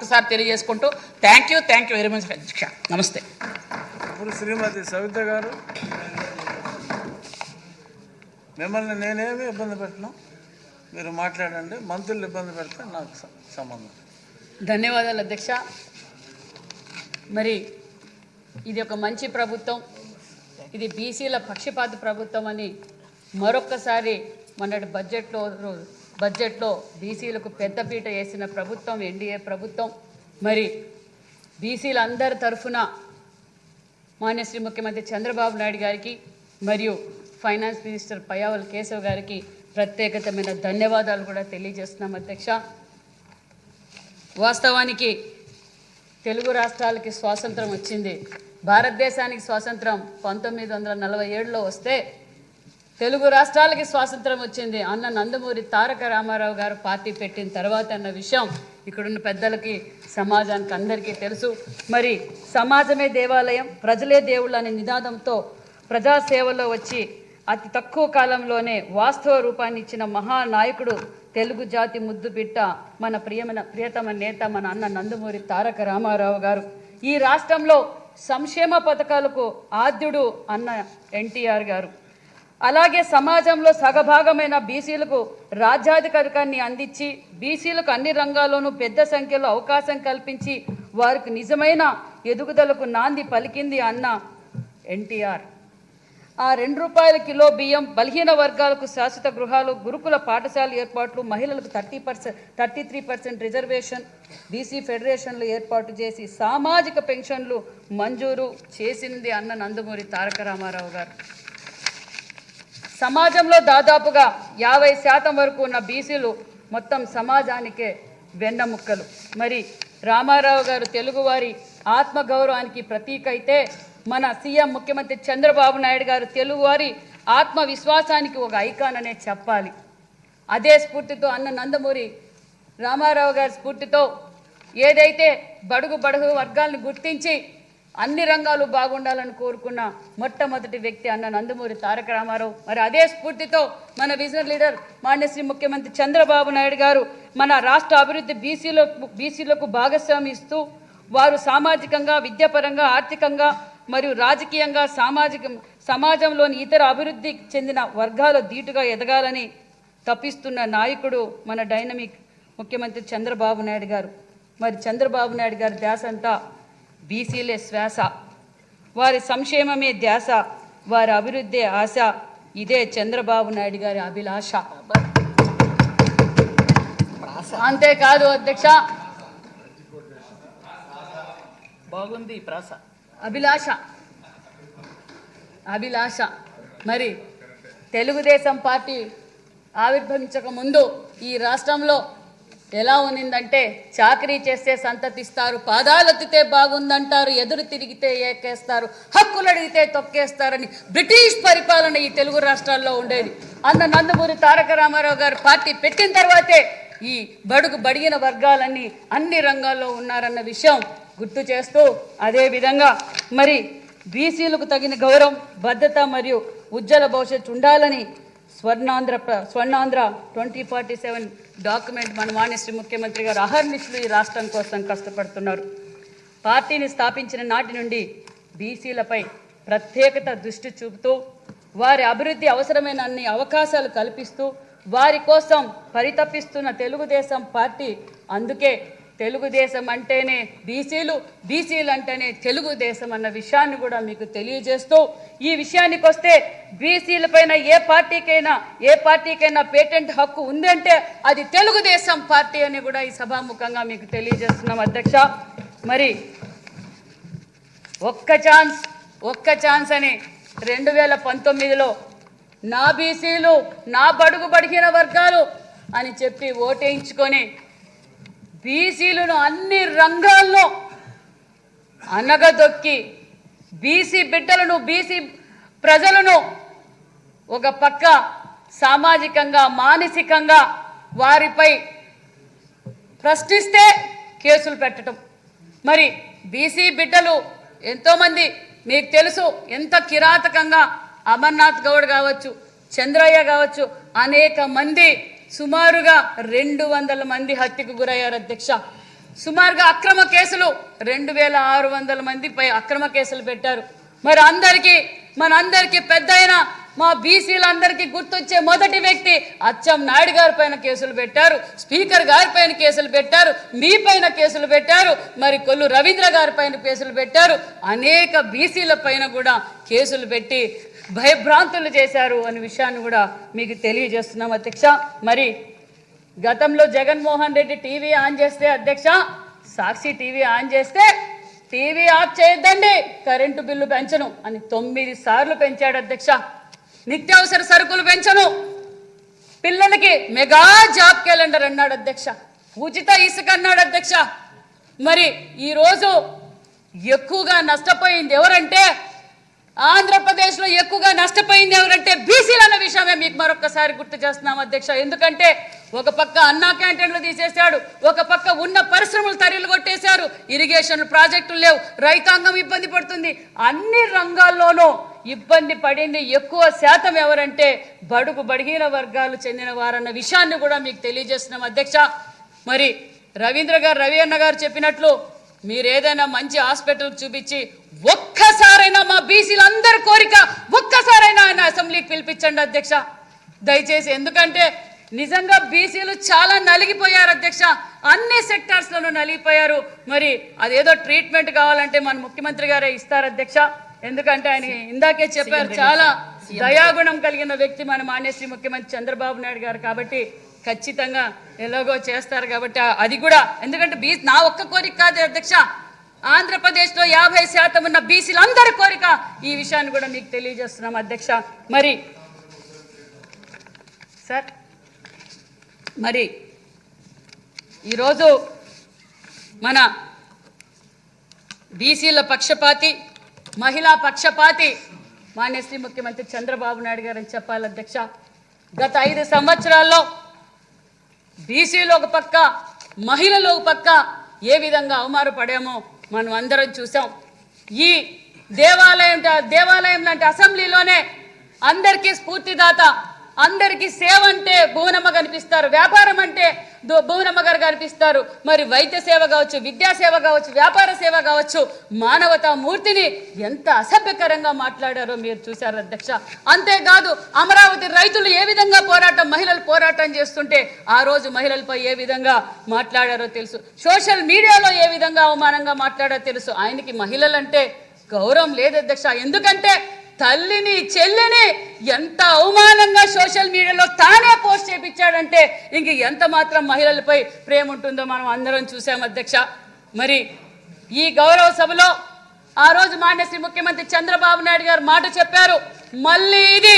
మరొకసారి తెలియజేసుకుంటూ thank you thank you very much అధ్యక్ష. నమస్తే. ఇప్పుడు శ్రీమతి సవిత గారు మిమ్మల్ని నేనేమి ఇబ్బంది పెట్టను మీరు మాట్లాడండి మంత్రులు ఇబ్బంది పెడితే నాకు సంబంధం. ధన్యవాదాలు అధ్యక్ష. మరి ఇది ఒక మంచి ప్రభుత్వం ఇది బీసీల పక్షపాత ప్రభుత్వం అని మరొక్కసారి మొన్నటి బడ్జెట్లో బడ్జెట్లో బీసీలకు పెద్దపీట వేసిన ప్రభుత్వం ఎన్డీఏ ప్రభుత్వం. మరి బీసీలందరి తరఫున మాన్యశ్రీ ముఖ్యమంత్రి చంద్రబాబు నాయుడు గారికి మరియు ఫైనాన్స్ మినిస్టర్ పయావల్ కేశవ్ గారికి ప్రత్యేకతమైన ధన్యవాదాలు కూడా తెలియజేస్తున్నాం అధ్యక్ష. వాస్తవానికి తెలుగు రాష్ట్రాలకి స్వాతంత్రం వచ్చింది. భారతదేశానికి స్వాతంత్రం పంతొమ్మిది వందల నలభై ఏడులో వస్తే తెలుగు రాష్ట్రాలకి స్వాతంత్రం వచ్చింది. అన్న నందమూరి తారక రామారావు గారు పార్టీ పెట్టిన తర్వాత అన్న విషయం ఇక్కడున్న పెద్దలకి సమాజానికి అందరికీ తెలుసు. మరి సమాజమే దేవాలయం ప్రజలే దేవుళ్ళు అనే నినాదంతో ప్రజాసేవలో వచ్చి అతి తక్కువ కాలంలోనే వాస్తవ రూపాన్ని ఇచ్చిన మహానాయకుడు తెలుగు జాతి ముద్దు బిట్ట మన ప్రియమైన ప్రియతమ నేత మన అన్న నందమూరి తారక రామారావు గారు. ఈ రాష్ట్రంలో సంక్షేమ పథకాలకు ఆద్యుడు అన్న ఎన్టీఆర్ గారు. అలాగే సమాజంలో సగభాగమైన బీసీలకు రాజ్యాధికారికాన్ని అందించి బీసీలకు అన్ని రంగాల్లోనూ పెద్ద సంఖ్యలో అవకాశం కల్పించి వారికి నిజమైన ఎదుగుదలకు నాంది పలికింది అన్న ఎన్టీఆర్. ఆ రెండు రూపాయల కిలో బియ్యం బలహీన వర్గాలకు శాశ్వత గృహాలు గురుకుల పాఠశాల ఏర్పాట్లు మహిళలకు thirty percent thirty three percent reservation BC ఫెడరేషన్లు ఏర్పాటు చేసి సామాజిక పెన్షన్లు మంజూరు చేసింది అన్న నందమూరి తారక రామారావు గారు. సమాజంలో దాదాపుగా యాభై శాతం వరకు ఉన్న బీసీలు మొత్తం సమాజానికే వెన్నముక్కలు మరి రామారావు గారు తెలుగువారి ఆత్మగౌరవానికి ప్రతీక అయితే మన సీఎం ముఖ్యమంత్రి చంద్రబాబు నాయుడు గారు తెలుగువారి ఆత్మవిశ్వాసానికి ఒక ఐకాన్ అనే చెప్పాలి. అదే స్ఫూర్తితో అన్న నందమూరి రామారావు గారి స్ఫూర్తితో ఏదైతే బడుగు బడుగు వర్గాలను గుర్తించి అన్ని రంగాలు బాగుండాలని కోరుకున్న మొట్టమొదటి వ్యక్తి అన్న నందమూరి తారక రామారావు. మరి అదే స్ఫూర్తితో మన విజనర్ లీడర్ మాన్యశ్రీ ముఖ్యమంత్రి చంద్రబాబు నాయుడు గారు మన రాష్ట్ర అభివృద్ధి బీసీలకు బీసీలకు భాగస్వామి ఇస్తూ వారు సామాజికంగా విద్యాపరంగా ఆర్థికంగా మరియు రాజకీయంగా సామాజిక సమాజంలోని ఇతర అభివృద్ధి చెందిన వర్గాల ధీటుగా ఎదగాలని తప్పిస్తున్న నాయకుడు మన డైనమిక్ ముఖ్యమంత్రి చంద్రబాబు నాయుడు గారు. మరి చంద్రబాబు నాయుడు గారి ధ్యాస అంతా బీసీలే శ్వాస వారి సంక్షేమమే ధ్యాస వారి అభివృద్ధి ఆశ. ఇదే చంద్రబాబు నాయుడు గారి అభిలాష. అంతేకాదు అధ్యక్ష. బాగుంది ప్రాస. అభిలాష. అభిలాష. మరి తెలుగుదేశం పార్టీ ఆవిర్భవించక ముందు ఈ రాష్ట్రంలో ఎలా ఉన్నిందంటే చాకరీ చేస్తే సంతతిస్తారు పాదాలెత్తితే బాగుందంటారు ఎదురు తిరిగితే ఏకేస్తారు హక్కులు అడిగితే తొక్కేస్తారని బ్రిటిష్ పరిపాలన ఈ తెలుగు రాష్ట్రాల్లో ఉండేది. అన్న నందమూరి తారక రామారావు గారు పార్టీ పెట్టిన తర్వాతే ఈ బడుగు బడిగిన వర్గాలన్నీ అన్ని రంగాల్లో ఉన్నారన్న విషయం గుర్తు చేస్తూ అదే విధంగా మరి బీసీలకు తగిన గౌరవం భద్రత మరియు ఉజ్వల భవిష్యత్తు ఉండాలని Swarnandhra Swarnandhra twenty forty seven document మన వాణిశ్రీ ముఖ్యమంత్రి గారు అహర్నిశలు ఈ రాష్ట్రం కోసం కష్టపడుతున్నారు. పార్టీని స్థాపించిన నాటి నుండి బీసీలపై ప్రత్యేకత దృష్టి చూపుతూ వారి అభివృద్ధి అవసరమైన అన్ని అవకాశాలు కల్పిస్తూ వారి కోసం పరితపిస్తున్న తెలుగుదేశం పార్టీ అందుకే తెలుగుదేశం అంటేనే బీసీలు బీసీలు అంటేనే తెలుగుదేశం అన్న విషయాన్ని కూడా మీకు తెలియజేస్తూ ఈ విషయానికి వస్తే బీసీల పైన ఏ పార్టీకైనా ఏ పార్టీకైనా పేటెంట్ హక్కు ఉందంటే అది తెలుగుదేశం పార్టీ అని కూడా ఈ సభాముఖంగా మీకు తెలియజేస్తున్నాం అధ్యక్ష. మరి ఒక్క ఛాన్స్ ఒక్క ఛాన్స్ అని రెండు వేల పంతొమ్మిదిలో నా బీసీలు నా బడుగు బడిగిన వర్గాలు అని చెప్పి ఓటేయించుకొని బీసీలను అన్ని రంగాల్లో అనగదొక్కి బీసీ బిడ్డలను బీసీ ప్రజలను ఒక పక్క సామాజికంగా మానసికంగా వారిపై ప్రశ్నిస్తే కేసులు పెట్టడం మరి బీసీ బిడ్డలు ఎంతోమంది మీకు తెలుసు ఎంత కిరాతకంగా అమర్నాథ్ గౌడ్ కావచ్చు చంద్రయ్య కావచ్చు అనేక మంది సుమారుగా రెండు వందల మంది హత్యకు గురయ్యారు అధ్యక్ష. సుమారుగా అక్రమ కేసులు రెండు వేల ఆరు వందల మందిపై అక్రమ కేసులు పెట్టారు. మరి అందరికీ మనందరికీ పెద్ద అయిన మా బీసీలందరికీ గుర్తొచ్చే మొదటి వ్యక్తి అచ్చం నాయుడు గారి పైన కేసులు పెట్టారు స్పీకర్ గారి పైన కేసులు పెట్టారు మీ పైన కేసులు పెట్టారు మరి కొల్లు రవీంద్ర గారి పైన కేసులు పెట్టారు. అనేక బీసీల పైన కూడా కేసులు పెట్టి భయభ్రాంతులు చేశారు అనే విషయాన్ని కూడా మీకు తెలియజేస్తున్నాం అధ్యక్ష. మరి గతంలో జగన్మోహన్ రెడ్డి టీవీ ఆన్ చేస్తే అధ్యక్ష సాక్షి టీవీ ఆన్ చేస్తే టీవీ ఆఫ్ చేయొద్దండి కరెంటు బిల్లు పెంచను అని తొమ్మిది సార్లు పెంచాడు అధ్యక్ష. నిత్యావసర సరుకులు పెంచను. పిల్లలకి మెగా జాబ్ క్యాలెండర్ అన్నాడు అధ్యక్ష. ఉచిత ఇసుక అన్నాడు అధ్యక్ష. మరి ఈరోజు ఎక్కువగా నష్టపోయింది ఎవరంటే ఆంధ్రప్రదేశ్లో ఎక్కువగా నష్టపోయింది ఎవరంటే బీసీలు అన్న విషయమే మీకు మరొకసారి గుర్తు చేస్తున్నాం అధ్యక్ష. ఎందుకంటే ఒక పక్క అన్నా క్యాంటీన్లు తీసేశాడు ఒక పక్క ఉన్న పరిశ్రమలు తరలి కొట్టేశారు ఇరిగేషన్ ప్రాజెక్టులు లేవు రైతాంగం ఇబ్బంది పడుతుంది. అన్ని రంగాల్లోనూ ఇబ్బంది పడింది ఎక్కువ శాతం ఎవరంటే బడుగు బడిగిన వర్గాలు చెందిన వారన్న విషయాన్ని కూడా మీకు తెలియజేస్తున్నాం అధ్యక్ష. మరి రవీంద్ర గారు రవి అన్న గారు చెప్పినట్లు మీరు ఏదైనా మంచి హాస్పిటల్ చూపించి ఒక్కసారైనా మా బీసీలందరి కోరిక ఒక్కసారైనా ఆయన అసెంబ్లీకి పిలిపించండి అధ్యక్ష. దయచేసి ఎందుకంటే నిజంగా బీసీలు చాలా నలిగిపోయారు అధ్యక్ష. అన్ని సెక్టార్స్లోనూ నలిగిపోయారు. మరి అదేదో ట్రీట్మెంట్ కావాలంటే మన ముఖ్యమంత్రి గారే ఇస్తారు అధ్యక్ష. ఎందుకంటే ఆయన ఇందాకే చెప్పారు చాలా దయాగుణం కలిగిన వ్యక్తి మన మాన్యశ్రీ ముఖ్యమంత్రి చంద్రబాబు నాయుడు గారు కాబట్టి ఖచ్చితంగా ఎలాగో చేస్తారు కాబట్టి అది కూడా. ఎందుకంటే బీ నా ఒక్క కోరిక కాదు అధ్యక్ష. ఆంధ్రప్రదేశ్లో యాభై శాతం ఉన్న బీసీలందరి కోరిక. ఈ విషయాన్ని కూడా మీకు తెలియజేస్తున్నాం అధ్యక్ష. మరి సార్. మరి ఈరోజు మన బీసీల పక్షపాతి మహిళా పక్షపాతి మాన్యశ్రీ ముఖ్యమంత్రి చంద్రబాబు నాయుడు గారని చెప్పాలి అధ్యక్ష. గత ఐదు సంవత్సరాల్లో బీసీలు ఒక పక్క మహిళలు ఒక పక్క ఏ విధంగా అవమానపడామో మనం అందరం చూసాం ఈ దేవాలయం దేవాలయం లాంటి అసెంబ్లీలోనే అందరికీ స్ఫూర్తిదాత అందరికీ సేవ అంటే భువనమ్మ కనిపిస్తారు వ్యాపారం అంటే దు- భువనమ్మ గారు కనిపిస్తారు. మరి వైద్య సేవ కావచ్చు విద్యా సేవ కావచ్చు వ్యాపార సేవ కావచ్చు మానవతా మూర్తిని ఎంత అసభ్యకరంగా మాట్లాడారో మీరు చూశారు అధ్యక్ష. అంతేకాదు అమరావతి రైతులు ఏ విధంగా పోరాటం మహిళలు పోరాటం చేస్తుంటే ఆ రోజు మహిళలపై ఏ విధంగా మాట్లాడారో తెలుసు. సోషల్ మీడియాలో ఏ విధంగా అవమానంగా మాట్లాడారో తెలుసు. ఆయనకి మహిళలంటే గౌరవం లేదు అధ్యక్ష. ఎందుకంటే తల్లిని చెల్లిని ఎంత అవమానంగా సోషల్ మీడియాలో తానే పోస్ట్ చేపించాడంటే ఇంక ఎంత మాత్రం మహిళలపై ప్రేమ ఉంటుందో మనం అందరం చూసాం అధ్యక్ష. మరి ఈ గౌరవ సభలో ఆ రోజు మాన్యశ్రీ ముఖ్యమంత్రి చంద్రబాబు నాయుడు గారు మాట చెప్పారు. మళ్ళీ ఇది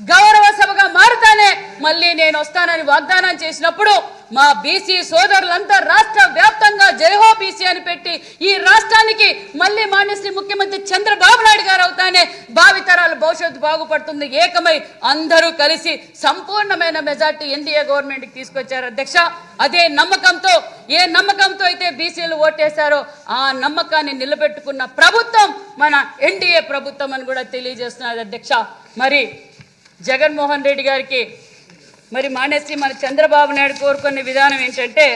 గౌరవ సభగా మారుతానే మళ్ళీ నేను వస్తానని వాగ్దానం చేసినప్పుడు మా బీసీ సోదరులంతా రాష్ట్ర వ్యాప్తంగా జయహో బీసీ అని పెట్టి ఈ రాష్ట్రానికి మళ్ళీ మాన్యశ్రీ ముఖ్యమంత్రి చంద్రబాబు నాయుడు గారు అవుతానే భావితరాలు భవిష్యత్తు బాగుపడుతుంది. ఏకమై అందరూ కలిసి సంపూర్ణమైన మెజార్టీ ఎన్డీఏ గవర్నమెంట్కి తీసుకొచ్చారు అధ్యక్ష. అదే నమ్మకంతో ఏ నమ్మకంతో అయితే బీసీలు ఓటేశారో ఆ నమ్మకాన్ని నిలబెట్టుకున్న ప్రభుత్వం మన ఎన్డీఏ ప్రభుత్వం అని కూడా తెలియజేస్తున్నారు అధ్యక్ష. మరి జగన్మోహన్ రెడ్డి గారికి మరి మానేసి మన చంద్రబాబు నాయుడు కోరుకునే విధానం ఏంటంటే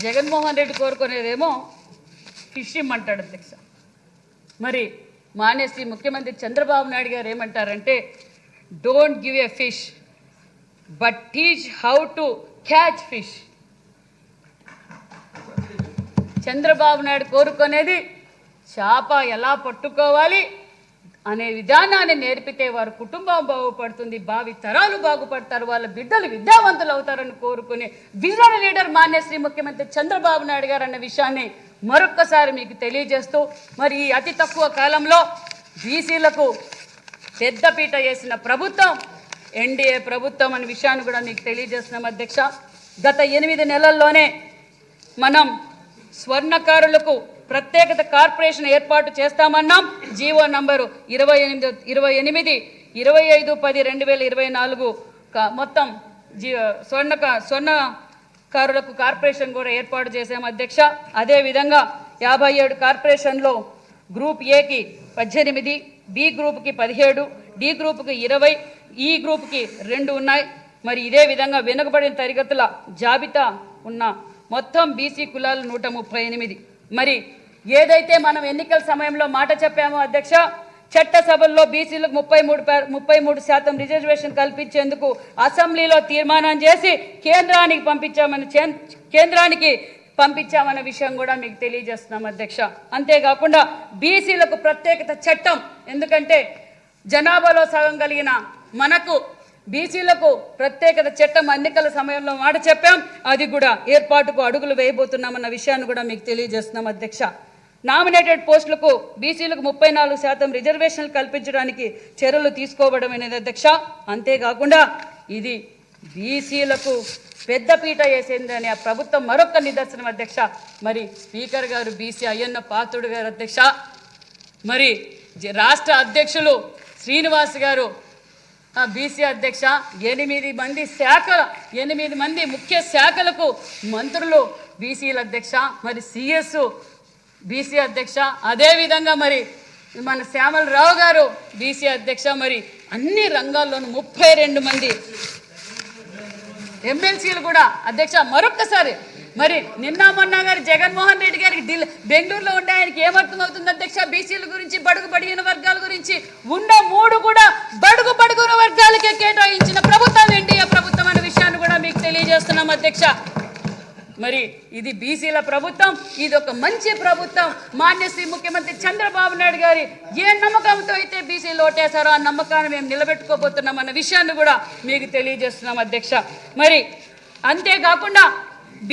జగన్మోహన్ రెడ్డి కోరుకునేదేమో ఫిషిమ్ అంటాడు అధ్యక్ష. మరి మానేసి ముఖ్యమంత్రి చంద్రబాబు నాయుడు గారు ఏమంటారంటే don't give a fish but teach how to catch fish Chandrababu Naidu కోరుకునేది చేప ఎలా పట్టుకోవాలి అనే విధానాన్ని నేర్పితే వారు కుటుంబం బాగుపడుతుంది భావి తరాలు బాగుపడతారు వాళ్ళ బిడ్డలు విద్యావంతులు అవుతారని కోరుకునే విజన్ లీడర్ మాన్యశ్రీ ముఖ్యమంత్రి చంద్రబాబు నాయుడు గారు అన్న విషయాన్ని మరొక్కసారి మీకు తెలియజేస్తూ మరి ఈ అతి తక్కువ కాలంలో బీసీలకు పెద్దపీట వేసిన ప్రభుత్వం ఎన్డీఏ ప్రభుత్వం అనే విషయాన్ని కూడా మీకు తెలియజేస్తున్నాం అధ్యక్ష. గత ఎనిమిది నెలల్లోనే మనం స్వర్ణకారులకు ప్రత్యేకత కార్పొరేషన్ ఏర్పాటు చేస్తామన్నాం. జీవో నంబరు ఇరవై ఎనిమిది ఇరవై ఎనిమిది ఇరవై ఐదు పది రెండు వేల ఇరవై నాలుగు మొత్తం జీ స్వర్ణ క- స్వర్ణ కారులకు కార్పొరేషన్ కూడా ఏర్పాటు చేసాం అధ్యక్ష. అదేవిధంగా యాభై ఏడు కార్పొరేషన్లో గ్రూప్ ఏకి పద్దెనిమిది బి గ్రూప్కి పదిహేడు డి గ్రూప్కి ఇరవై ఈ గ్రూప్కి రెండు ఉన్నాయి. మరి ఇదే విధంగా వెనుకబడిన తరగతుల జాబితా ఉన్న మొత్తం బీసీ కులాలు నూట ముప్పై ఎనిమిది. మరి ఏదైతే మనం ఎన్నికల సమయంలో మాట చెప్పామో అధ్యక్ష చట్టసభల్లో బీసీలకు ముప్పై మూడు ముప్పై మూడు శాతం రిజర్వేషన్ కల్పించేందుకు అసెంబ్లీలో తీర్మానం చేసి కేంద్రానికి పంపించామని చే- కేంద్రానికి పంపించామన్న విషయం కూడా మీకు తెలియజేస్తున్నాం అధ్యక్ష. అంతేకాకుండా బీసీలకు ప్రత్యేకత చట్టం. ఎందుకంటే జనాభాలో సగం కలిగిన మనకు బీసీలకు ప్రత్యేకత చట్టం ఎన్నికల సమయంలో మాట చెప్పాం. అది కూడా ఏర్పాటుకు అడుగులు వేయబోతున్నామన్న విషయాన్ని కూడా మీకు తెలియజేస్తున్నాం అధ్యక్ష. నామినేటెడ్ పోస్టులకు బీసీలకు ముప్పై నాలుగు శాతం రిజర్వేషన్లు కల్పించడానికి చర్యలు తీసుకోవడమైనది అధ్యక్ష. అంతేకాకుండా ఇది బీసీలకు పెద్దపీట వేసిందని ఆ ప్రభుత్వం మరొక నిదర్శనం అధ్యక్ష. మరి స్పీకర్ గారు బీసీ అయ్యన్న పాత్రుడు గారు అధ్యక్ష. మరి జ- రాష్ట్ర అధ్యక్షులు శ్రీనివాస్ గారు బీసీ అధ్యక్ష. ఎనిమిది మంది శాఖ ఎనిమిది మంది ముఖ్య శాఖలకు మంత్రులు బీసీల అధ్యక్ష. మరి సిఎస్ బీసీ అధ్యక్ష. అదేవిధంగా మరి మన శ్యామలరావు గారు బీసీ అధ్యక్ష. మరి అన్ని రంగాల్లోనూ ముప్పై రెండు మంది ఎమ్మెల్సీలు కూడా. అధ్యక్ష మరొక్కసారి. మరి నిన్న మొన్న గారు జగన్మోహన్ రెడ్డి గారికి ఢిల్లీ బెంగళూరులో ఉండే ఆయనకి ఏమర్థం అవుతుంది అధ్యక్ష? బీసీల గురించి బడుగు పడిగిన వర్గాల గురించి ఉన్న మూడు కూడా బడుగు బడుగున వర్గాలకే కేటాయించిన ప్రభుత్వం ఎన్డీఏ ప్రభుత్వం అనే విషయాన్ని కూడా మీకు తెలియజేస్తున్నాం అధ్యక్ష. మరి ఇది బీసీల ప్రభుత్వం ఇది ఒక మంచి ప్రభుత్వం. మాన్యశ్రీ ముఖ్యమంత్రి చంద్రబాబు నాయుడు గారి ఏ నమ్మకంతో అయితే బీసీలు ఓటేశారో ఆ నమ్మకాన్ని మేము నిలబెట్టుకోబోతున్నాం అన్న విషయాన్ని కూడా మీకు తెలియజేస్తున్నాం అధ్యక్ష. మరి అంతేకాకుండా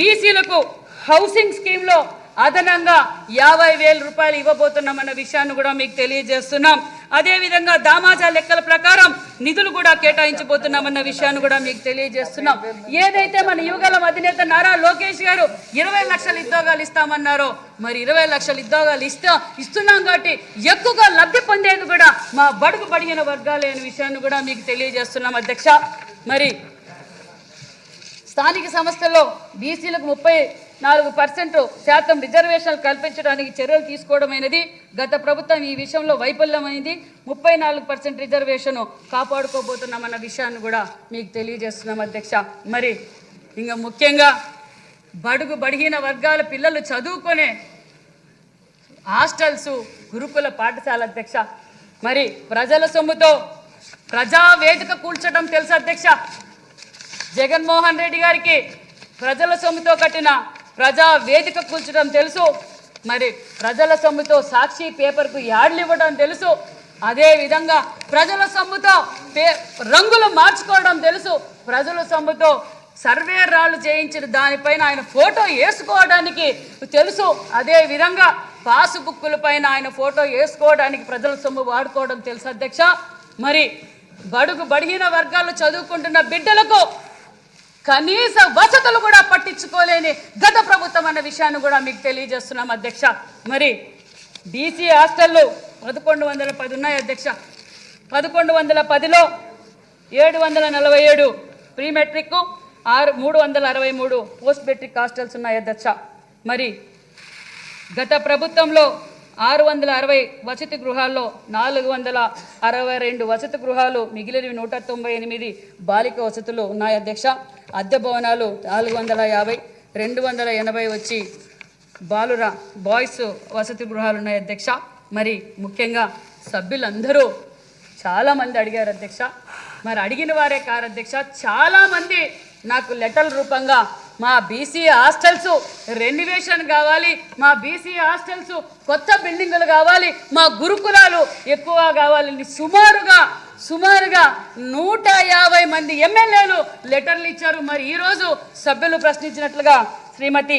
బీసీలకు హౌసింగ్ స్కీమ్లో అదనంగా యాభై వేల రూపాయలు ఇవ్వబోతున్నామన్న విషయాన్ని కూడా మీకు తెలియజేస్తున్నాం. అదేవిధంగా దామాజా లెక్కల ప్రకారం నిధులు కూడా కేటాయించబోతున్నామన్న విషయాన్ని కూడా మీకు తెలియజేస్తున్నాం. ఏదైతే మన యువగలం అధినేత నారా లోకేష్ గారు ఇరవై లక్షల ఉద్యోగాలు ఇస్తామన్నారో మరి ఇరవై లక్షల ఉద్యోగాలు ఇస్తా ఇస్తున్నాం కాబట్టి ఎక్కువగా లబ్ధి పొందేది కూడా మా బడుగు బడిగిన వర్గాలే అనే విషయాన్ని కూడా మీకు తెలియజేస్తున్నాం అధ్యక్ష. మరి స్థానిక సంస్థల్లో బీసీలకు ముప్పై నాలుగు పర్సెంట్ శాతం రిజర్వేషన్లు కల్పించడానికి చర్యలు తీసుకోవడమైనది గత ప్రభుత్వం ఈ విషయంలో వైఫల్యమైంది. ముప్పై నాలుగు పర్సెంట్ రిజర్వేషన్ కాపాడుకోబోతున్నామన్న విషయాన్ని కూడా మీకు తెలియజేస్తున్నాం అధ్యక్ష. మరి ఇంకా ముఖ్యంగా బడుగు బడిగిన వర్గాల పిల్లలు చదువుకునే హాస్టల్స్ గురుకుల పాఠశాల అధ్యక్ష. మరి ప్రజల సొమ్ముతో ప్రజా వేదిక కూల్చడం తెలుసు అధ్యక్ష? జగన్మోహన్ రెడ్డి గారికి ప్రజల సొమ్ముతో కట్టిన ప్రజా వేదిక కూల్చడం తెలుసు. మరి ప్రజల సొమ్ముతో సాక్షి పేపర్కు యాడ్లు ఇవ్వడం తెలుసు. అదేవిధంగా ప్రజల సొమ్ముతో పే రంగులు మార్చుకోవడం తెలుసు. ప్రజల సొమ్ముతో సర్వే రాళ్ళు చేయించిన దానిపైన ఆయన ఫోటో వేసుకోవడానికి తెలుసు. అదేవిధంగా పాసుబుక్కుల పైన ఆయన ఫోటో వేసుకోవడానికి ప్రజల సొమ్ము వాడుకోవడం తెలుసు అధ్యక్ష. మరి బడుగు బడిగిన వర్గాలు చదువుకుంటున్న బిడ్డలకు కనీస వసతులు కూడా పట్టించుకోలేని గత ప్రభుత్వం అన్న విషయాన్ని కూడా మీకు తెలియజేస్తున్నాం అధ్యక్ష. మరి బీసీ హాస్టళ్ళు పదకొండు వందల పది ఉన్నాయి అధ్యక్ష. పదకొండు వందల పదిలో ఏడు వందల నలభై ఏడు ప్రీ మెట్రిక్ ఆరు మూడు వందల అరవై మూడు పోస్ట్ మెట్రిక్ హాస్టల్స్ ఉన్నాయి అధ్యక్ష. మరి గత ప్రభుత్వంలో ఆరు వందల అరవై వసతి గృహాల్లో నాలుగు వందల అరవై రెండు వసతి గృహాలు మిగిలినవి నూట తొంభై ఎనిమిది బాలిక వసతులు ఉన్నాయి అధ్యక్ష. అద్దె భవనాలు నాలుగు వందల యాభై రెండు వందల ఎనభై వచ్చి బాలుర బాయ్స్ వసతి గృహాలు ఉన్నాయి అధ్యక్ష. మరి ముఖ్యంగా సభ్యులందరూ చాలామంది అడిగారు అధ్యక్ష. మరి అడిగిన వారే కారు అధ్యక్ష. చాలామంది నాకు లెటర్ల రూపంగా మా బీసీ హాస్టల్స్ రెన్యువేషన్ కావాలి మా బీసీ హాస్టల్స్ కొత్త బిల్డింగులు కావాలి మా గురుకులాలు ఎక్కువ కావాలని సుమారుగా సుమారుగా నూట యాభై మంది ఎమ్మెల్యేలు లెటర్లు ఇచ్చారు. మరి ఈరోజు సభ్యులు ప్రశ్నించినట్లుగా శ్రీమతి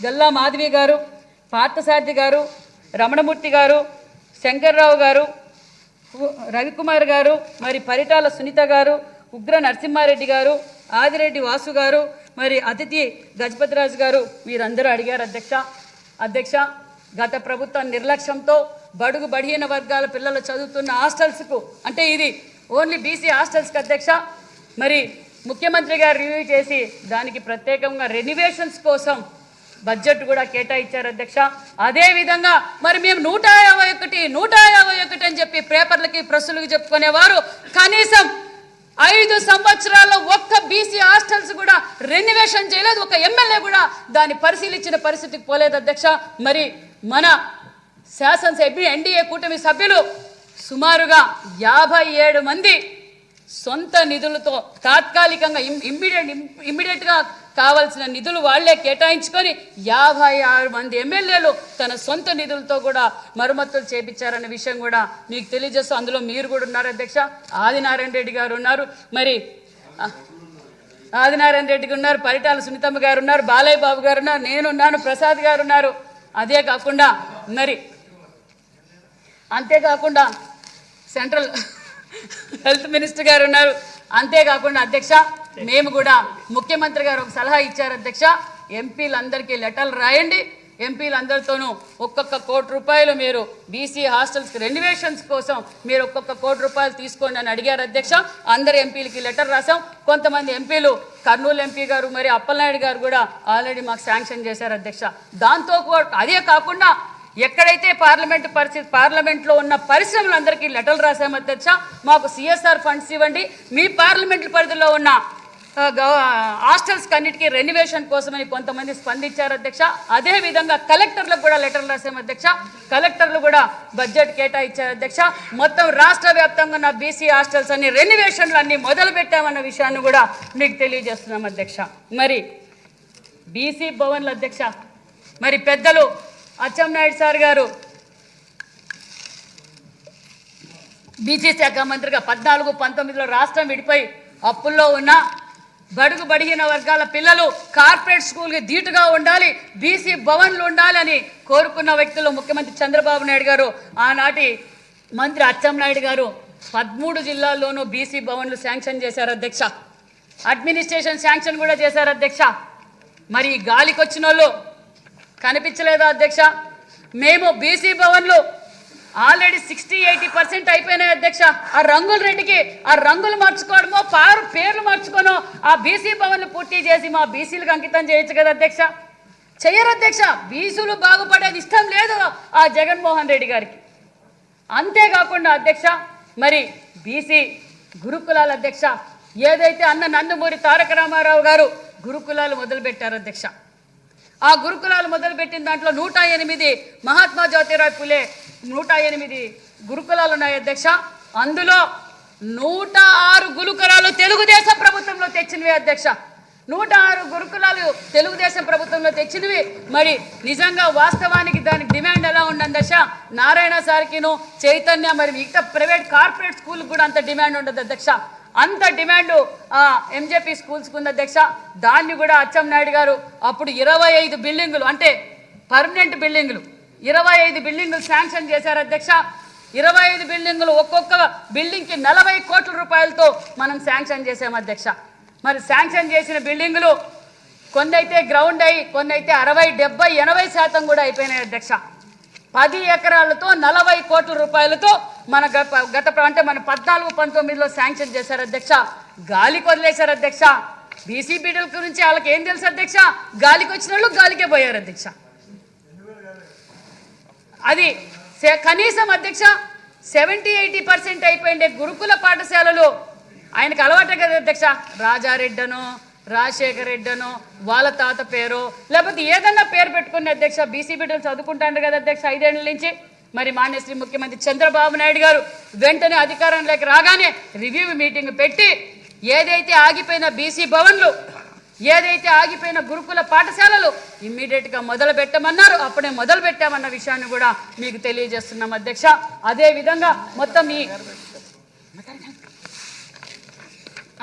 గల్లా మాధవి గారు పార్థసారథి గారు రమణమూర్తి గారు శంకర్రావు గారు రవికుమార్ గారు మరి పరిటాల సునీత గారు ఉగ్ర నరసింహారెడ్డి గారు ఆదిరెడ్డి వాసు గారు మరి అతిథి గజపతిరాజు గారు మీరందరూ అడిగారు అధ్యక్ష. అధ్యక్ష గత ప్రభుత్వం నిర్లక్ష్యంతో బడుగు బడిహీన వర్గాల పిల్లలు చదువుతున్న హాస్టల్స్కు అంటే ఇది ఓన్లీ బీసీ హాస్టల్స్కి అధ్యక్ష మరి ముఖ్యమంత్రి గారు రివ్యూ చేసి దానికి ప్రత్యేకంగా రెనివేషన్స్ కోసం బడ్జెట్ కూడా కేటాయించారు అధ్యక్ష. అదేవిధంగా మరి మేము నూట యాభై ఒకటి నూట యాభై ఒకటి అని చెప్పి పేపర్లకి ప్రెస్సులకి చెప్పుకునేవారు. కనీసం ఐదు సంవత్సరాల్లో ఒక్క బీసీ హాస్టల్స్ కూడా రెన్యువేషన్ చేయలేదు. ఒక ఎమ్మెల్యే కూడా దాన్ని పరిశీలించిన పరిస్థితికి పోలేదు అధ్యక్ష. మరి మన శాసనసభ్యులు ఎన్డీఏ కూటమి సభ్యులు సుమారుగా యాభై ఏడు మంది సొంత నిధులతో తాత్కాలికంగా ఇమ్మీడియట్ ఇమ్మీడియట్గా కావాల్సిన నిధులు వాళ్ళే కేటాయించుకొని యాభై ఆరు మంది ఎమ్మెల్యేలు తన సొంత నిధులతో కూడా మరమ్మతులు చేపించారనే విషయం కూడా మీకు తెలియజేస్తూ అందులో మీరు కూడా ఉన్నారు అధ్యక్ష. ఆదినారాయణ రెడ్డి గారు ఉన్నారు. మరి ఆదినారాయణ రెడ్డి ఉన్నారు. పరిటాల సునీతమ్మ గారు ఉన్నారు. బాలయ్య బాబు గారు ఉన్నారు. నేనున్నాను. ప్రసాద్ గారు ఉన్నారు. అదే కాకుండా మరి అంతేకాకుండా సెంట్రల్ హెల్త్ మినిస్టర్ గారు ఉన్నారు. అంతేకాకుండా అధ్యక్ష మేము కూడా ముఖ్యమంత్రి గారు ఒక సలహా ఇచ్చారు అధ్యక్ష. ఎంపీలందరికీ లెటర్లు రాయండి. ఎంపీలందరితోనూ ఒక్కొక్క కోటి రూపాయలు మీరు బీసీ హాస్టల్స్ రెన్యువేషన్స్ కోసం మీరు ఒక్కొక్క కోటి రూపాయలు తీసుకోండి అని అడిగారు అధ్యక్ష. అందరు ఎంపీలకి లెటర్ రాసాం కొంతమంది ఎంపీలు కర్నూలు ఎంపీ గారు మరి అప్పలనాయుడు గారు కూడా ఆల్రెడీ మాకు శాంక్షన్ చేశారు అధ్యక్ష. దాంతో అదే కాకుండా ఎక్కడైతే పార్లమెంట్ పరిస్థితి పార్లమెంట్లో ఉన్న పరిశ్రమలందరికీ లెటర్లు రాసాము అధ్యక్ష. మాకు సిఎస్ఆర్ ఫండ్స్ ఇవ్వండి. మీ పార్లమెంట్ పరిధిలో ఉన్న హాస్టల్స్ కన్నిటికీ రెన్యువేషన్ కోసమని కొంతమంది స్పందించారు అధ్యక్ష. అదే విధంగా కలెక్టర్లకు కూడా లెటర్లు రాసాము అధ్యక్ష. కలెక్టర్లు కూడా బడ్జెట్ కేటాయించారు అధ్యక్ష. మొత్తం రాష్ట్ర వ్యాప్తంగా ఉన్న బీసీ హాస్టల్స్ అన్ని రెన్యువేషన్లు అన్ని మొదలు పెట్టామన్న విషయాన్ని కూడా మీకు తెలియజేస్తున్నాం అధ్యక్ష. మరి బీసీ భవన్ల అధ్యక్ష. మరి పెద్దలు అచ్చెన్నాయుడు సార్ గారు బీసీ శాఖ మంత్రిగా పద్నాలుగు పంతొమ్మిదిలో రాష్ట్రం విడిపోయి అప్పుల్లో ఉన్న బడుగు బడిగిన వర్గాల పిల్లలు కార్పొరేట్ స్కూల్కి ధీటుగా ఉండాలి బీసీ భవన్లు ఉండాలని కోరుకున్న వ్యక్తులు ముఖ్యమంత్రి చంద్రబాబు నాయుడు గారు. ఆనాటి మంత్రి అచ్చెంనాయుడు గారు పదమూడు జిల్లాల్లోనూ బీసీ భవన్లు శాంక్షన్ చేశారు అధ్యక్ష. అడ్మినిస్ట్రేషన్ శాంక్షన్ కూడా చేశారు అధ్యక్ష. మరి గాలికొచ్చిన వాళ్ళు కనిపించలేదా అధ్యక్ష? మేము బీసీ భవన్లు ఆల్రెడీ సిక్స్టీ ఎయిటీ పర్సెంట్ అయిపోయినాయి అధ్యక్ష. ఆ రంగుల రెడ్డికి ఆ రంగులు మార్చుకోవడమో పారు పేర్లు మార్చుకోనో ఆ బీసీ భవన్లు పూర్తి చేసి మా బీసీలకు అంకితం చేయొచ్చు కదా అధ్యక్ష? చెయ్యరు అధ్యక్ష. బీసీలు బాగుపడేది ఇష్టం లేదు ఆ జగన్మోహన్ రెడ్డి గారికి. అంతేకాకుండా అధ్యక్ష మరి బీసీ గురుకులాల అధ్యక్ష ఏదైతే అన్న నందమూరి తారక రామారావు గారు గురుకులాలు మొదలుపెట్టారు అధ్యక్ష. ఆ గురుకులాలు మొదలుపెట్టిన దాంట్లో నూట ఎనిమిది మహాత్మా జ్యోతిరావు పులే నూట ఎనిమిది గురుకులాలు ఉన్నాయి అధ్యక్ష. అందులో నూట ఆరు గురుకులాలు తెలుగుదేశం ప్రభుత్వంలో తెచ్చినవి అధ్యక్ష. నూట ఆరు గురుకులాలు తెలుగుదేశం ప్రభుత్వంలో తెచ్చినవి. మరి నిజంగా వాస్తవానికి దానికి డిమాండ్ ఎలా ఉండదు దశ నారాయణ సార్కిను చైతన్య మరి మిగతా ప్రైవేట్ కార్పొరేట్ స్కూల్కి కూడా అంత డిమాండ్ ఉండదు అధ్యక్ష. అంత డిమాండ్ ఎంజేపీ స్కూల్స్కి ఉంది అధ్యక్ష దాన్ని కూడా అచ్చెన్నాయుడు గారు అప్పుడు ఇరవై ఐదు బిల్డింగులు అంటే పర్మనెంట్ బిల్డింగులు ఇరవై ఐదు బిల్డింగులు శాంక్షన్ చేశారు అధ్యక్ష. ఇరవై ఐదు బిల్డింగులు ఒక్కొక్క బిల్డింగ్కి నలభై కోట్ల రూపాయలతో మనం శాంక్షన్ చేసాం అధ్యక్ష. మరి శాంక్షన్ చేసిన బిల్డింగులు కొన్ని అయితే గ్రౌండ్ అయ్యి కొన్ని అయితే అరవై డెబ్బై ఎనభై శాతం కూడా అయిపోయినాయి అధ్యక్ష. పది ఎకరాలతో నలభై కోట్ల రూపాయలతో మన గత గత అంటే మన పద్నాలుగు పంతొమ్మిదిలో శాంక్షన్ చేశారు అధ్యక్ష. గాలికి వదిలేశారు అధ్యక్ష. బీసీ బీడల గురించి వాళ్ళకి ఏం తెలుసు అధ్యక్ష? గాలికి వచ్చిన వాళ్ళు గాలికే పోయారు అధ్యక్ష. అది కనీసం అధ్యక్ష సెవెంటీ ఎయిటీ పర్సెంట్ అయిపోయిండే గురుకుల పాఠశాలలు ఆయనకు అలవాటే కదా అధ్యక్ష. రాజారెడ్డను రాజశేఖర అనో వాళ్ళ తాత పేరు లేకపోతే ఏదన్నా పేరు పెట్టుకుని అధ్యక్ష బీసీ బిడ్డలు చదువుకుంటాను కదా అధ్యక్ష ఐదేళ్ళ నుంచి. మరి మాన్యశ్రీ ముఖ్యమంత్రి చంద్రబాబు నాయుడు గారు వెంటనే అధికారంలోకి రాగానే రివ్యూ మీటింగ్ పెట్టి ఏదైతే ఆగిపోయిన బీసీ భవన్లు ఏదైతే ఆగిపోయిన గురుకుల పాఠశాలలు ఇమ్మీడియట్గా మొదలు పెట్టమన్నారు. అప్పుడే మొదలు పెట్టామన్న విషయాన్ని కూడా మీకు తెలియజేస్తున్నాం అధ్యక్ష. అదేవిధంగా మొత్తం ఈ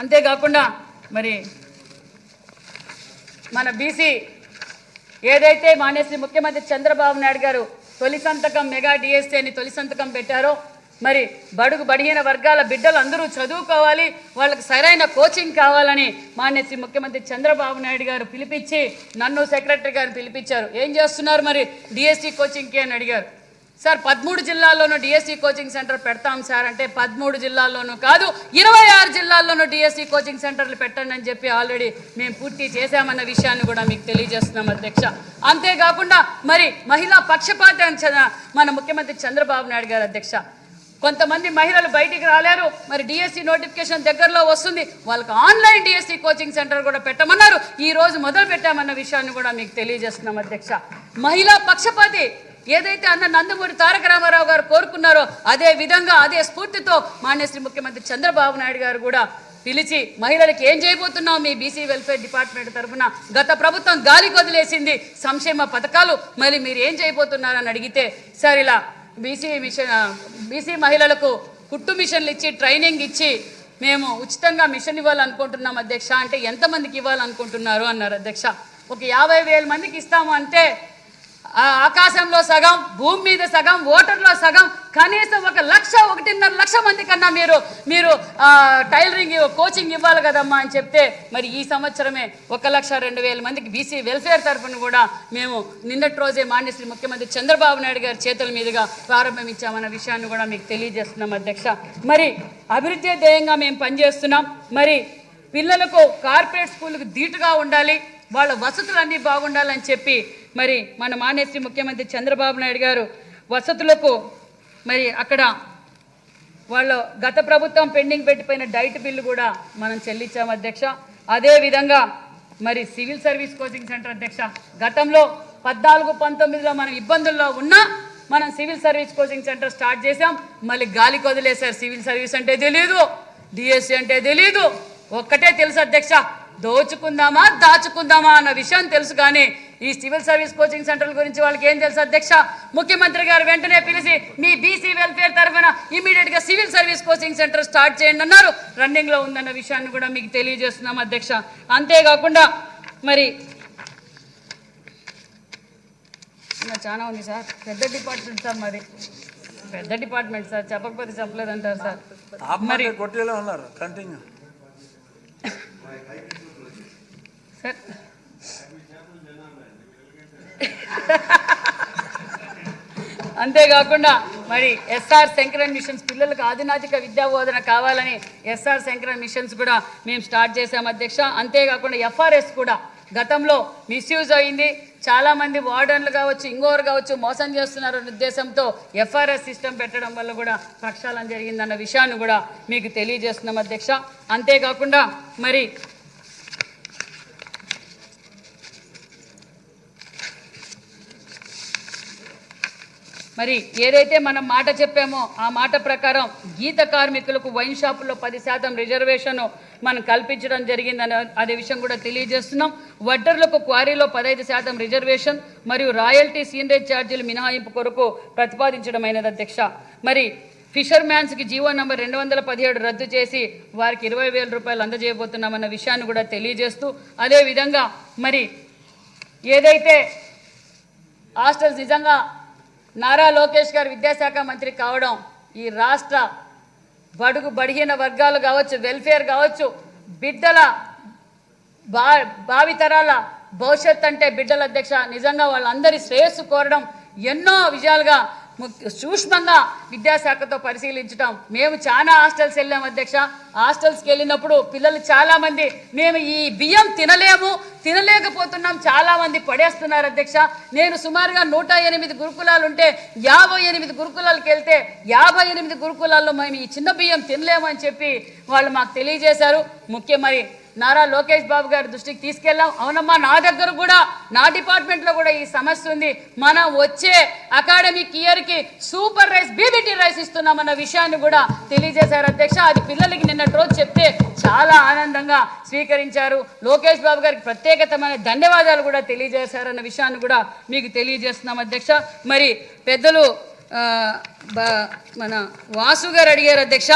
అంతేకాకుండా మరి మన బీసీ ఏదైతే మానేసి ముఖ్యమంత్రి చంద్రబాబు నాయుడు గారు తొలి సంతకం మెగా డిఎస్సీ అని తొలి సంతకం పెట్టారో మరి బడుగు బడిగిన వర్గాల బిడ్డలు అందరూ చదువుకోవాలి వాళ్ళకి సరైన కోచింగ్ కావాలని మాన్యశ్రీ ముఖ్యమంత్రి చంద్రబాబు నాయుడు గారు పిలిపించి నన్ను సెక్రటరీ గారు పిలిపించారు. ఏం చేస్తున్నారు మరి డిఎస్సీ కోచింగ్కి అని అడిగారు. సార్ పదమూడు జిల్లాల్లోనూ డిఎస్సి కోచింగ్ సెంటర్ పెడతాం సార్. అంటే పదమూడు జిల్లాల్లోనూ కాదు ఇరవై ఆరు జిల్లాల్లోనూ డిఎస్సి కోచింగ్ సెంటర్లు పెట్టండి అని చెప్పి ఆల్రెడీ మేము పూర్తి చేశామన్న విషయాన్ని కూడా మీకు తెలియజేస్తున్నాం అధ్యక్ష. అంతేకాకుండా మరి మహిళా పక్షపాతం మన ముఖ్యమంత్రి చంద్రబాబు నాయుడు గారు అధ్యక్ష. కొంతమంది మహిళలు బయటికి రాలేరు మరి డిఎస్సి నోటిఫికేషన్ దగ్గరలో వస్తుంది వాళ్ళకి ఆన్లైన్ డిఎస్సి కోచింగ్ సెంటర్ కూడా పెట్టమన్నారు. ఈ రోజు మొదలు పెట్టామన్న విషయాన్ని కూడా మీకు తెలియజేస్తున్నాం అధ్యక్ష. మహిళా పక్షపాతి ఏదైతే అన్న నందమూరి తారక రామారావు గారు కోరుకున్నారో అదే విధంగా అదే స్ఫూర్తితో మాన్యశ్రీ ముఖ్యమంత్రి చంద్రబాబు నాయుడు గారు కూడా పిలిచి మహిళలకు ఏం చేయబోతున్నాం మీ బీసీ వెల్ఫేర్ డిపార్ట్మెంట్ తరఫున? గత ప్రభుత్వం గాలి కొదిలేసింది. సంక్షేమ పథకాలు మరి మీరు ఏం చేయబోతున్నారని అడిగితే సార్ ఇలా బీసీ మిషన్ బీసీ మహిళలకు కుట్టు మిషన్లు ఇచ్చి ట్రైనింగ్ ఇచ్చి మేము ఉచితంగా మిషన్ ఇవ్వాలనుకుంటున్నాం అధ్యక్ష అంటే ఎంతమందికి ఇవ్వాలనుకుంటున్నారు? అన్నారు అధ్యక్ష. ఒక యాభై వేల మందికి ఇస్తాము అంటే ఆకాశంలో సగం భూమి మీద సగం ఓటర్లో సగం కనీసం ఒక లక్ష ఒకటిన్నర లక్ష మంది కన్నా మీరు మీరు టైలరింగ్ కోచింగ్ ఇవ్వాలి కదమ్మా అని చెప్తే మరి ఈ సంవత్సరమే ఒక లక్ష రెండు వేల మందికి బీసీ వెల్ఫేర్ తరఫున కూడా మేము నిన్నటి రోజే మాన్యశ్రీ ముఖ్యమంత్రి చంద్రబాబు నాయుడు గారి చేతుల మీదుగా ప్రారంభించామన్న విషయాన్ని కూడా మీకు తెలియజేస్తున్నాం అధ్యక్ష. మరి అభివృద్ధి ధ్యేయంగా మేము పనిచేస్తున్నాం. మరి పిల్లలకు కార్పొరేట్ స్కూళ్ళకు ధీటుగా ఉండాలి వాళ్ళ వసతులు అన్నీ బాగుండాలని చెప్పి మరి మన మానేశ్రీ ముఖ్యమంత్రి చంద్రబాబు నాయుడు గారు వసతులకు మరి అక్కడ వాళ్ళు గత ప్రభుత్వం పెండింగ్ పెట్టిపోయిన డైట్ బిల్లు కూడా మనం చెల్లించాం అధ్యక్ష. అదేవిధంగా మరి సివిల్ సర్వీస్ కోచింగ్ సెంటర్ అధ్యక్ష గతంలో పద్నాలుగు పంతొమ్మిదిలో మనం ఇబ్బందుల్లో ఉన్నా మనం civil service coaching centre start చేసాం మళ్ళీ గాలి కొదిలేశారు. సివిల్ సర్వీస్ అంటే తెలియదు డిఎస్సి అంటే తెలియదు ఒక్కటే తెలుసు అధ్యక్ష దోచుకుందామా దాచుకుందామా అన్న విషయం తెలుసు కానీ ఈ సివిల్ సర్వీస్ కోచింగ్ సెంటర్ల గురించి వాళ్ళకి ఏం తెలుసు? అధ్యక్ష ముఖ్యమంత్రి గారు వెంటనే పిలిచి మీ బీసీ వెల్ఫేర్ తరఫున ఇమీడియట్గా civil service coaching centre start చేయండి అన్నారు. రన్నింగ్లో ఉందన్న విషయాన్ని కూడా మీకు తెలియజేస్తున్నాం అధ్యక్ష. అంతేకాకుండా మరి చాలా ఉంది సార్. పెద్ద డిపార్ట్మెంట్ సార్ మరి. పెద్ద డిపార్ట్మెంట్ సార్. చెప్పకపోతే చెప్పలేదంటారు సార్. మరి కొట్టేలా ఉన్నారు. కంటిన్యూ సార్ అంతేకాకుండా మరి ఎస్ఆర్ శంకరన్ మిషన్స్ పిల్లలకు ఆధునాతిక విద్యా బోధన కావాలని ఎస్ఆర్ శంకరన్ మిషన్స్ కూడా మేము స్టార్ట్ చేసాం అధ్యక్ష. అంతేకాకుండా ఎఫ్ఆర్ఎస్ కూడా గతంలో మిస్యూజ్ అయింది. చాలామంది వార్డన్లు కావచ్చు ఇంకోరు కావచ్చు మోసం చేస్తున్నారు ఉద్దేశంతో ఎఫ్ఆర్ఎస్ సిస్టమ్ పెట్టడం వల్ల కూడా ప్రక్షాళన జరిగిందన్న విషయాన్ని కూడా మీకు తెలియజేస్తున్నాం అధ్యక్ష. అంతేకాకుండా మరి మరి ఏదైతే మనం మాట చెప్పామో ఆ మాట ప్రకారం గీత కార్మికులకు వైన్ షాపుల్లో పది శాతం రిజర్వేషన్ మనం కల్పించడం జరిగిందని అదే విషయం కూడా తెలియజేస్తున్నాం. వడ్డర్లకు క్వారీలో పదహైదు శాతం రిజర్వేషన్ మరియు రాయల్టీ సీనరేజ్ ఛార్జీలు మినహాయింపు కొరకు ప్రతిపాదించడమైనది అధ్యక్ష. మరి ఫిషర్ మ్యాన్స్కి జీవో నంబర్ రెండు వందల పదిహేడు రద్దు చేసి వారికి ఇరవై వేల రూపాయలు అందజేయబోతున్నామన్న విషయాన్ని కూడా తెలియజేస్తూ అదేవిధంగా మరి ఏదైతే హాస్టల్స్ నిజంగా నారా లోకేష్ గారు విద్యాశాఖ మంత్రి కావడం ఈ రాష్ట్ర బడుగు బడిగిన వర్గాలు కావచ్చు వెల్ఫేర్ కావచ్చు బిడ్డల బా భావితరాల భవిష్యత్ అంటే బిడ్డల అధ్యక్ష. నిజంగా వాళ్ళందరి శ్రేయస్సు కోరడం ఎన్నో విజయాలుగా సూక్ష్మంగా విద్యాశాఖతో పరిశీలించడం మేము చాలా హాస్టల్స్ వెళ్ళాము అధ్యక్ష. హాస్టల్స్కి వెళ్ళినప్పుడు పిల్లలు చాలామంది మేము ఈ బియ్యం తినలేము తినలేకపోతున్నాం చాలామంది పడేస్తున్నారు అధ్యక్ష. నేను సుమారుగా నూట ఎనిమిది గురుకులాలు ఉంటే యాభై ఎనిమిది గురుకులాలకు వెళ్తే యాభై ఎనిమిది గురుకులాల్లో మేము ఈ చిన్న బియ్యం తినలేము అని చెప్పి వాళ్ళు మాకు తెలియజేశారు. ముఖ్యం మరి నారా లోకేష్ బాబు గారి దృష్టికి తీసుకెళ్ళాం అవునమ్మా నా దగ్గర కూడా నా డిపార్ట్మెంట్లో కూడా ఈ సమస్య ఉంది. మనం వచ్చే అకాడమిక్ ఇయర్కి సూపర్ రైస్ బీబీటీ రైస్ ఇస్తున్నామన్న విషయాన్ని కూడా తెలియజేశారు అధ్యక్ష. అది పిల్లలకి నిన్నటి రోజు చెప్తే చాలా ఆనందంగా స్వీకరించారు. లోకేష్ బాబు గారికి ప్రత్యేకతమైన ధన్యవాదాలు కూడా తెలియజేశారన్న విషయాన్ని కూడా మీకు తెలియజేస్తున్నాం అధ్యక్ష. మరి పెద్దలు మన వాసు గారు అడిగారు అధ్యక్ష.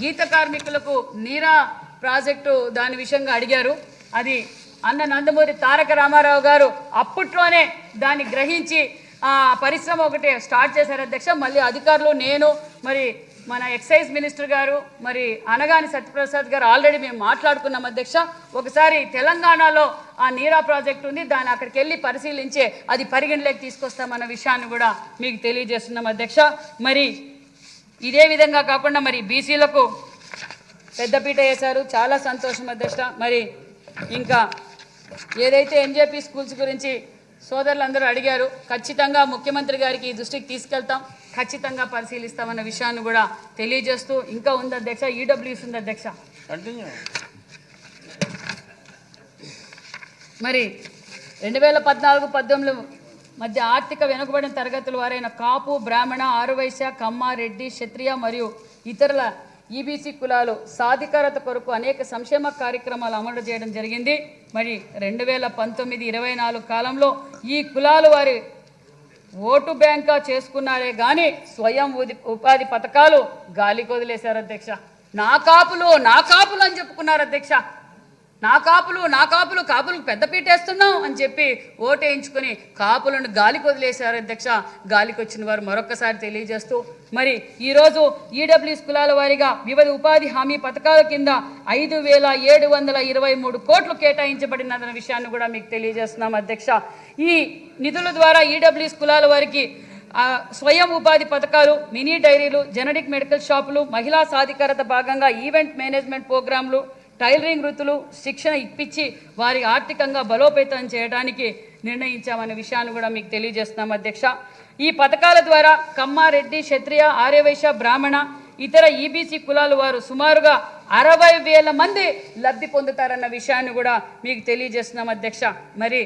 గీత కార్మికులకు నీరా ప్రాజెక్టు దాని విషయంగా అడిగారు. అది అన్న నందమూరి తారక రామారావు గారు అప్పట్లోనే దాన్ని గ్రహించి ఆ పరిశ్రమ ఒకటి స్టార్ట్ చేశారు అధ్యక్ష. మళ్ళీ అధికారులు నేను మరి మన ఎక్సైజ్ మినిస్టర్ గారు మరి అనగాని సత్యప్రసాద్ గారు ఆల్రెడీ మేము మాట్లాడుకున్నాం అధ్యక్ష. ఒకసారి తెలంగాణలో ఆ నీరా ప్రాజెక్ట్ ఉంది దాన్ని అక్కడికి వెళ్ళి పరిశీలించే అది పరిగణలోకి తీసుకొస్తామన్న విషయాన్ని కూడా మీకు తెలియజేస్తున్నాం అధ్యక్ష. మరి ఇదే విధంగా కాకుండా మరి బీసీలకు పెద్దపీట వేశారు. చాలా సంతోషం అధ్యక్ష. మరి ఇంకా ఏదైతే ఎన్జేపీ స్కూల్స్ గురించి సోదరులందరూ అడిగారు ఖచ్చితంగా ముఖ్యమంత్రి గారికి ఈ దృష్టికి తీసుకెళ్తాం. ఖచ్చితంగా పరిశీలిస్తామన్న విషయాన్ని కూడా తెలియజేస్తూ ఇంకా ఉంది అధ్యక్ష. ఈడబ్ల్యూస్ ఉంది అధ్యక్ష. మరి రెండు వేల పద్నాలుగు పద్దెనిమిది మధ్య ఆర్థిక వెనుకబడిన తరగతుల వారైన కాపు బ్రాహ్మణ ఆరువైశ్య కమ్మ రెడ్డి క్షత్రియ మరియు ఇతరుల ఈబీసీ కులాలు సాధికారత కొరకు అనేక సంక్షేమ కార్యక్రమాలు అమలు చేయడం జరిగింది. మరి రెండు వేల పంతొమ్మిది ఇరవై నాలుగు కాలంలో ఈ కులాలు వారి ఓటు బ్యాంకా చేసుకున్నారే కానీ స్వయం ఉది ఉపాధి పథకాలు గాలికి వదిలేశారు అధ్యక్ష. నా కాపులు నా కాపులు అని చెప్పుకున్నారు అధ్యక్ష. నా కాపులు నా కాపులు కాపులకు పెద్దపీట వేస్తున్నాం అని చెప్పి ఓటేయించుకుని కాపులను గాలికి వదిలేశారు అధ్యక్ష. గాలికి వచ్చిన వారు మరొకసారి తెలియజేస్తూ మరి ఈరోజు ఈడబ్ల్యూ కులాల వారీగా వివిధ ఉపాధి హామీ పథకాల కింద ఐదు వేల ఏడు వందల ఇరవై మూడు కోట్లు కేటాయించబడినదన్న విషయాన్ని కూడా మీకు తెలియజేస్తున్నాం అధ్యక్ష. ఈ నిధుల ద్వారా ఈడబ్ల్యూ కులాల వారికి స్వయం ఉపాధి పథకాలు మినీ డైరీలు జెనరిక్ మెడికల్ షాపులు మహిళా సాధికారత భాగంగా ఈవెంట్ మేనేజ్మెంట్ ప్రోగ్రాంలు టైలరింగ్ వృత్తులు శిక్షణ ఇప్పించి వారి ఆర్థికంగా బలోపేతం చేయడానికి నిర్ణయించామనే విషయాన్ని కూడా మీకు తెలియజేస్తున్నాం అధ్యక్ష. ఈ పథకాల ద్వారా కమ్మారెడ్డి క్షత్రియ ఆర్యవైశ్య బ్రాహ్మణ ఇతర ఈబీసీ కులాల వారు సుమారుగా అరవై వేల మంది లబ్ధి పొందుతారన్న విషయాన్ని కూడా మీకు తెలియజేస్తున్నాం అధ్యక్ష. మరి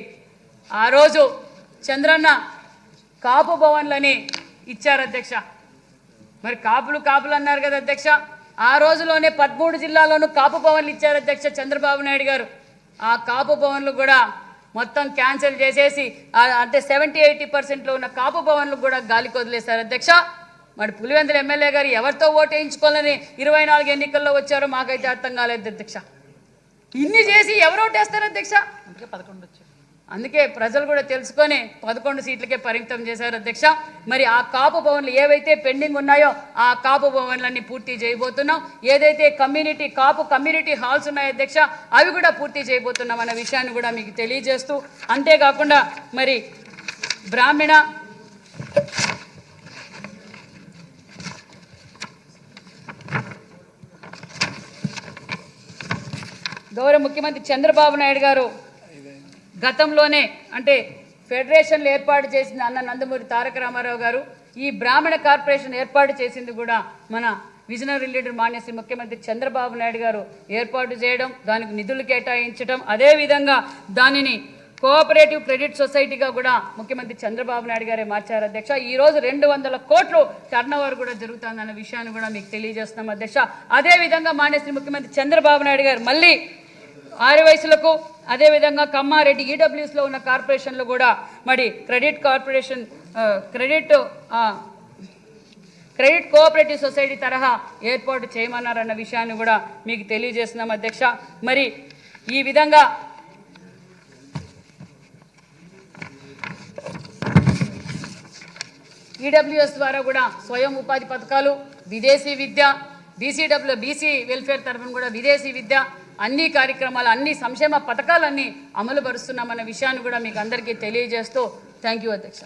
ఆ రోజు చంద్రన్న కాపు భవన్లని ఇచ్చారు అధ్యక్ష. మరి కాపులు కాపులు అన్నారు కదా అధ్యక్ష. ఆ రోజులోనే పదమూడు జిల్లాల్లోనూ కాపు భవన్లు ఇచ్చారు అధ్యక్ష చంద్రబాబు నాయుడు గారు. ఆ కాపు భవన్లు కూడా మొత్తం క్యాన్సిల్ చేసేసి అంటే సెవెంటీ ఎయిటీ పర్సెంట్లో ఉన్న కాపు భవన్లు కూడా గాలికి వదిలేశారు అధ్యక్ష. మరి పులివెందుల ఎమ్మెల్యే గారు ఎవరితో ఓటు వేయించుకోవాలని ఇరవై నాలుగు ఎన్నికల్లో వచ్చారో మాకైతే అర్థం కాలేదు అధ్యక్ష. ఇన్ని చేసి ఎవరు ఓటేస్తారు అధ్యక్ష? అందుకే పదకొండు వచ్చారు. అందుకే ప్రజలు కూడా తెలుసుకొని పదకొండు సీట్లకే పరిమితం చేశారు అధ్యక్ష. మరి ఆ కాపు భవన్లు ఏవైతే పెండింగ్ ఉన్నాయో ఆ కాపు భవన్లన్నీ పూర్తి చేయబోతున్నాం. ఏదైతే కమ్యూనిటీ కాపు కమ్యూనిటీ హాల్స్ ఉన్నాయో అధ్యక్ష అవి కూడా పూర్తి చేయబోతున్నాం అన్న విషయాన్ని కూడా మీకు తెలియజేస్తూ. అంతేకాకుండా మరి బ్రాహ్మణ గౌరవ ముఖ్యమంత్రి చంద్రబాబు నాయుడు గారు గతంలోనే అంటే ఫెడరేషన్లు ఏర్పాటు చేసింది అన్న నందమూరి తారక రామారావు గారు ఈ బ్రాహ్మణ కార్పొరేషన్ ఏర్పాటు చేసింది కూడా మన విజనరీ లీడర్ మాన్యశ్రీ ముఖ్యమంత్రి చంద్రబాబు నాయుడు గారు ఏర్పాటు చేయడం దానికి నిధులు కేటాయించడం అదేవిధంగా దానిని కోఆపరేటివ్ క్రెడిట్ సొసైటీగా కూడా ముఖ్యమంత్రి చంద్రబాబు నాయుడు గారే మార్చారు. అధ్యక్ష ఈ రోజు రెండు వందల కోట్లు టర్న్ కూడా జరుగుతుందన్న విషయాన్ని కూడా మీకు తెలియజేస్తున్నాం అధ్యక్ష. అదేవిధంగా మాన్యశ్రీ ముఖ్యమంత్రి చంద్రబాబు నాయుడు గారు మళ్ళీ ఆరు వయసులకు అదేవిధంగా కమ్మారెడ్డి ఈడబ్ల్యూస్లో ఉన్న కార్పొరేషన్లు కూడా మరి credit corporation credit credit cooperative society తరహా ఏర్పాటు చేయమన్నారన్న విషయాన్ని కూడా మీకు తెలియజేస్తున్నాం అధ్యక్ష. మరి ఈ విధంగా ఈడబ్ల్యూఎస్ ద్వారా కూడా స్వయం ఉపాధి పథకాలు విదేశీ విద్య బీసీడబ్ల్యూ బీసీ వెల్ఫేర్ తరఫున కూడా విదేశీ విద్య అన్ని కార్యక్రమాలు అన్ని సంక్షేమ పథకాలన్నీ అమలు పరుస్తున్నామన్న విషయాన్ని కూడా మీకు అందరికీ తెలియజేస్తూ థ్యాంక్ యూ. అధ్యక్ష